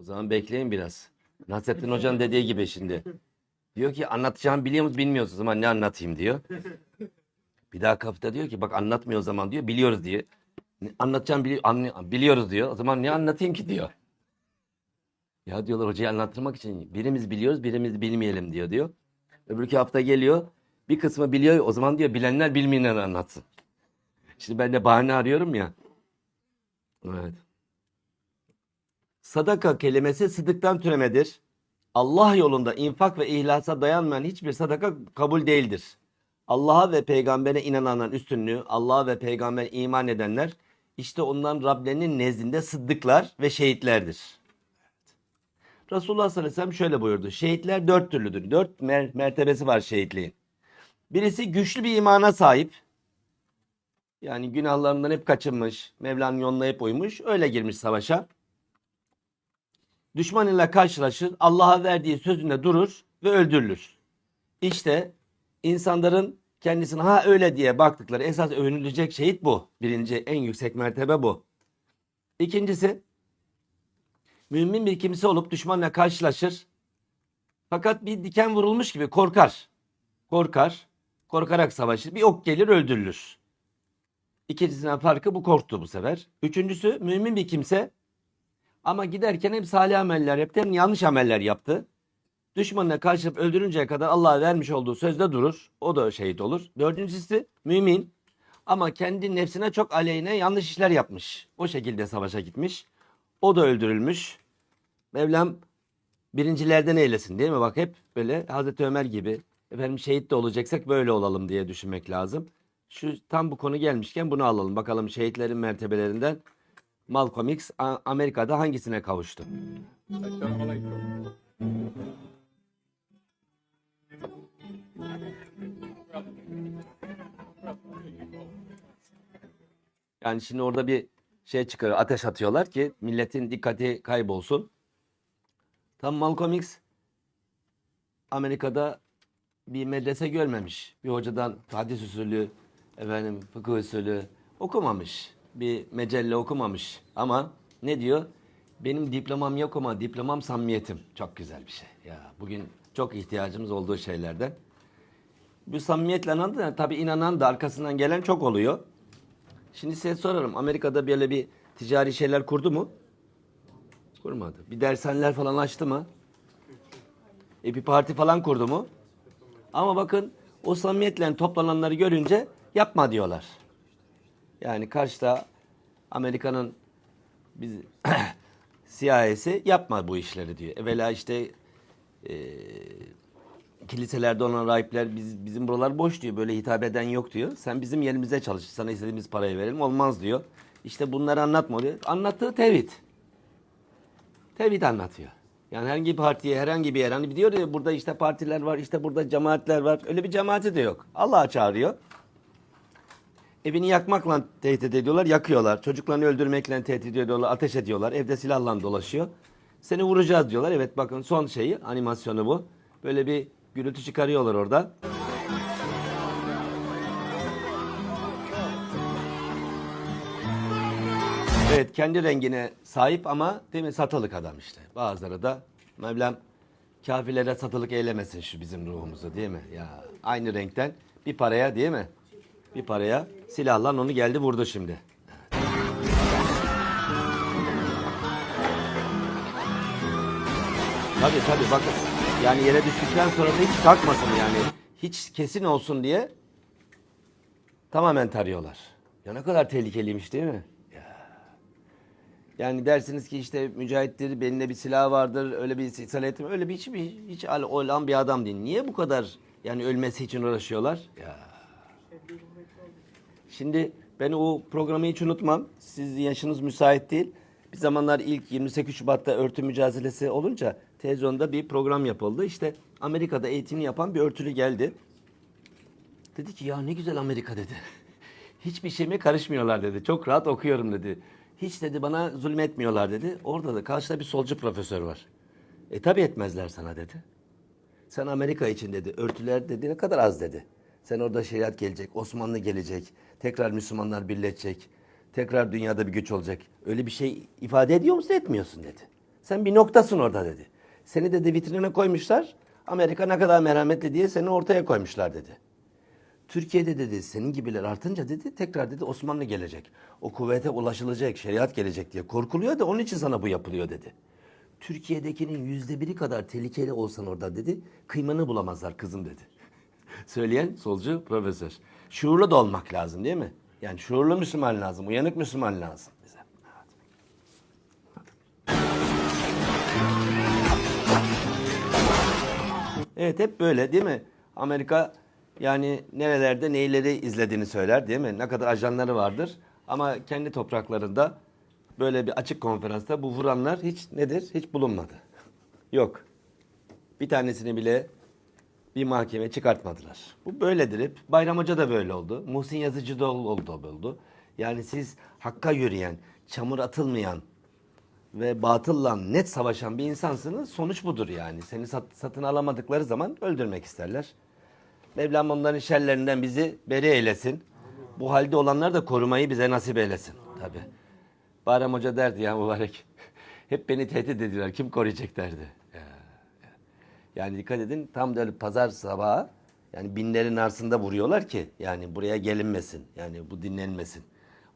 O zaman bekleyin biraz. Nasrettin Hoca'nın dediği gibi şimdi. Diyor ki anlatacağımı biliyor musunuz bilmiyorsunuz o zaman ne anlatayım diyor. Bir daha kapıda diyor ki bak anlatmıyor o zaman diyor biliyoruz diyor. Ne- Anlatacağım bili anlı- biliyoruz diyor. O zaman ne anlatayım ki diyor. Ya diyorlar hocayı anlattırmak için birimiz biliyoruz birimiz bilmeyelim diyor diyor. Öbürkü hafta geliyor bir kısmı biliyor o zaman diyor bilenler bilmeyenler anlatsın. Şimdi ben de bahane arıyorum ya. Evet. Sadaka kelimesi sıdıktan türemedir. Allah yolunda infak ve ihlasa dayanmayan hiçbir sadaka kabul değildir. Allah'a ve peygambere inananların üstünlüğü, Allah'a ve peygambere iman edenler işte onların Rablerinin nezdinde sıddıklar ve şehitlerdir. Resulullah sallallahu aleyhi ve sellem şöyle buyurdu. Şehitler dört türlüdür. Dört mer- mertebesi var şehitliğin. Birisi güçlü bir imana sahip. Yani günahlarından hep kaçınmış, Mevla'nın yoluna hep uymuş, öyle girmiş savaşa. Düşmanıyla karşılaşır, Allah'a verdiği sözünde durur ve öldürülür. İşte insanların kendisine ha öyle diye baktıkları esas övünülecek şehit bu. Birinci en yüksek mertebe bu. İkincisi mümin bir kimse olup düşmanla karşılaşır. Fakat bir diken vurulmuş gibi korkar. Korkar. Korkarak savaşır. Bir ok gelir öldürülür. İkincisinden farkı bu korktu bu sefer. Üçüncüsü mümin bir kimse ama giderken hem salih ameller yaptı hem yanlış ameller yaptı. Düşmanına karşılıp öldürünceye kadar Allah'a vermiş olduğu sözde durur. O da şehit olur. Dördüncüsü mümin ama kendi nefsine çok aleyhine yanlış işler yapmış. O şekilde savaşa gitmiş. O da öldürülmüş. Mevlam birincilerden eylesin değil mi? Bak hep böyle Hazreti Ömer gibi efendim şehit de olacaksak böyle olalım diye düşünmek lazım. Şu tam bu konu gelmişken bunu alalım. Bakalım şehitlerin mertebelerinden Malcolm X Amerika'da hangisine kavuştu? Yani şimdi orada bir şey çıkıyor, ateş atıyorlar ki milletin dikkati kaybolsun. Tam Malcolm X Amerika'da bir medrese görmemiş. Bir hocadan hadis usulü, efendim fıkıh usulü okumamış. Bir mecelle okumamış. Ama ne diyor? Benim diplomam yok ama diplomam samimiyetim. Çok güzel bir şey. Ya bugün çok ihtiyacımız olduğu şeylerden. Bu samimiyetle inanan tabii inanan da arkasından gelen çok oluyor. Şimdi size sorarım. Amerika'da böyle bir ticari şeyler kurdu mu? Kurmadı. Bir dershaneler falan açtı mı? E bir parti falan kurdu mu? Ama bakın o samimiyetle toplananları görünce yapma diyorlar. Yani karşıda Amerika'nın biz CIA'si yapma bu işleri diyor. Evvela işte e, kiliselerde olan rahipler biz, bizim buralar boş diyor. Böyle hitap eden yok diyor. Sen bizim yerimize çalış. Sana istediğimiz parayı verelim. Olmaz diyor. İşte bunları anlatma diyor. Anlattığı tevhid. Tevhid anlatıyor. Yani herhangi bir partiye, herhangi bir yer. Hani diyor ya burada işte partiler var, işte burada cemaatler var. Öyle bir cemaati de yok. Allah'a çağırıyor. Evini yakmakla tehdit ediyorlar, yakıyorlar. Çocuklarını öldürmekle tehdit ediyorlar, ateş ediyorlar. Evde silahla dolaşıyor. Seni vuracağız diyorlar. Evet bakın son şeyi, animasyonu bu. Böyle bir gürültü çıkarıyorlar orada. Evet kendi rengine sahip ama değil mi satılık adam işte. Bazıları da Mevlam kafirlere satılık eylemesin şu bizim ruhumuzu değil mi? Ya aynı renkten bir paraya değil mi? Bir paraya silahla onu geldi vurdu şimdi. Tabii tabii bakın. Yani yere düştükten sonra da hiç kalkmasın yani. Hiç kesin olsun diye tamamen tarıyorlar. Ya ne kadar tehlikeliymiş değil mi? Yani dersiniz ki işte mücahittir, belinde bir silah vardır, öyle bir silsiletim, öyle bir hiç, bir, hiç olan bir adam değil. Niye bu kadar yani ölmesi için uğraşıyorlar? Ya. Şimdi ben o programı hiç unutmam. Siz yaşınız müsait değil. Bir zamanlar ilk 28 Şubat'ta örtü mücadelesi olunca televizyonda bir program yapıldı. İşte Amerika'da eğitimini yapan bir örtülü geldi. Dedi ki ya ne güzel Amerika dedi. Hiçbir şeyime karışmıyorlar dedi. Çok rahat okuyorum dedi. Hiç dedi bana zulmetmiyorlar dedi. Orada da karşıda bir solcu profesör var. E tabi etmezler sana dedi. Sen Amerika için dedi. Örtüler dedi ne kadar az dedi. Sen orada şeriat gelecek, Osmanlı gelecek, tekrar Müslümanlar birleşecek, tekrar dünyada bir güç olacak. Öyle bir şey ifade ediyor musun etmiyorsun dedi. Sen bir noktasın orada dedi. Seni dedi vitrine koymuşlar. Amerika ne kadar merhametli diye seni ortaya koymuşlar dedi. Türkiye'de dedi senin gibiler artınca dedi tekrar dedi Osmanlı gelecek. O kuvvete ulaşılacak, şeriat gelecek diye korkuluyor da onun için sana bu yapılıyor dedi. Türkiye'dekinin yüzde biri kadar tehlikeli olsan orada dedi kıymanı bulamazlar kızım dedi. Söyleyen solcu profesör. Şuurlu da olmak lazım değil mi? Yani şuurlu Müslüman lazım, uyanık Müslüman lazım bize. Evet. Hep böyle değil mi? Amerika yani nerelerde neyleri izlediğini söyler değil mi? Ne kadar ajanları vardır. Ama kendi topraklarında böyle bir açık konferansta bu vuranlar hiç nedir? Hiç bulunmadı. Yok. Bir tanesini bile bir mahkeme çıkartmadılar. Bu böyledir hep. Bayram Hoca da böyle oldu. Muhsin Yazıcı da oldu, oldu. Yani siz hakka yürüyen, çamur atılmayan, ve batılla net savaşan bir insansınız. Sonuç budur yani. Seni sat- satın alamadıkları zaman öldürmek isterler. Mevlam onların şerlerinden bizi beri eylesin. Bu halde olanlar da korumayı bize nasip eylesin. Tabi. Bayram Hoca derdi ya mübarek. Hep beni tehdit ediyorlar. Kim koruyacak derdi. Ya, ya. Yani dikkat edin tam böyle pazar sabahı yani binlerin arasında vuruyorlar ki yani buraya gelinmesin. Yani bu dinlenmesin.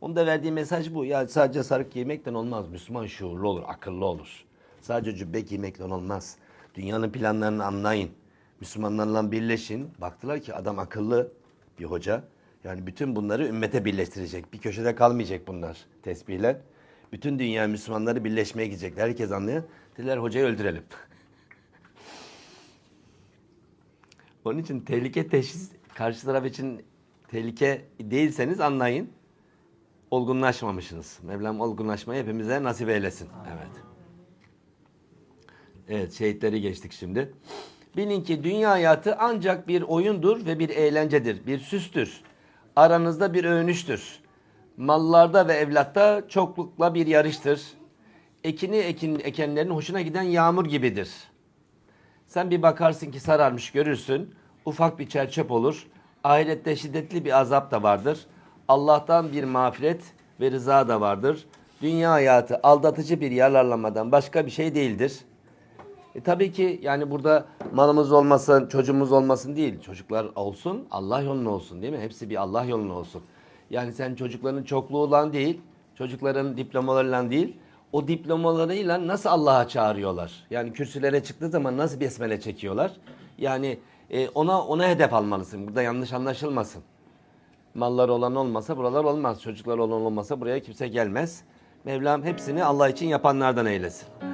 Onun da verdiği mesaj bu. Ya sadece sarık giymekten olmaz. Müslüman şuurlu olur, akıllı olur. Sadece cübbe giymekten olmaz. Dünyanın planlarını anlayın. Müslümanlarla birleşin. Baktılar ki adam akıllı bir hoca. Yani bütün bunları ümmete birleştirecek. Bir köşede kalmayacak bunlar tesbihler. Bütün dünya Müslümanları birleşmeye gidecekler. Herkes anlıyor. Dediler hocayı öldürelim. Onun için tehlike teşhis karşı taraf için tehlike değilseniz anlayın. Olgunlaşmamışsınız. Mevlam olgunlaşmayı hepimize nasip eylesin. Evet. Evet şehitleri geçtik şimdi. Bilin ki dünya hayatı ancak bir oyundur ve bir eğlencedir, bir süstür. Aranızda bir övünüştür. Mallarda ve evlatta çoklukla bir yarıştır. Ekini ekin, ekenlerin hoşuna giden yağmur gibidir. Sen bir bakarsın ki sararmış görürsün. Ufak bir çerçöp olur. Ahirette şiddetli bir azap da vardır. Allah'tan bir mağfiret ve rıza da vardır. Dünya hayatı aldatıcı bir yararlanmadan başka bir şey değildir. E tabii ki yani burada malımız olmasın, çocuğumuz olmasın değil. Çocuklar olsun, Allah yoluna olsun değil mi? Hepsi bir Allah yoluna olsun. Yani sen çocukların çokluğuyla değil, çocukların diplomalarıyla değil, o diplomalarıyla nasıl Allah'a çağırıyorlar? Yani kürsülere çıktığı zaman nasıl besmele çekiyorlar? Yani e, ona ona hedef almalısın. Burada yanlış anlaşılmasın. Malları olan olmasa buralar olmaz. Çocuklar olan olmasa buraya kimse gelmez. Mevlam hepsini Allah için yapanlardan eylesin.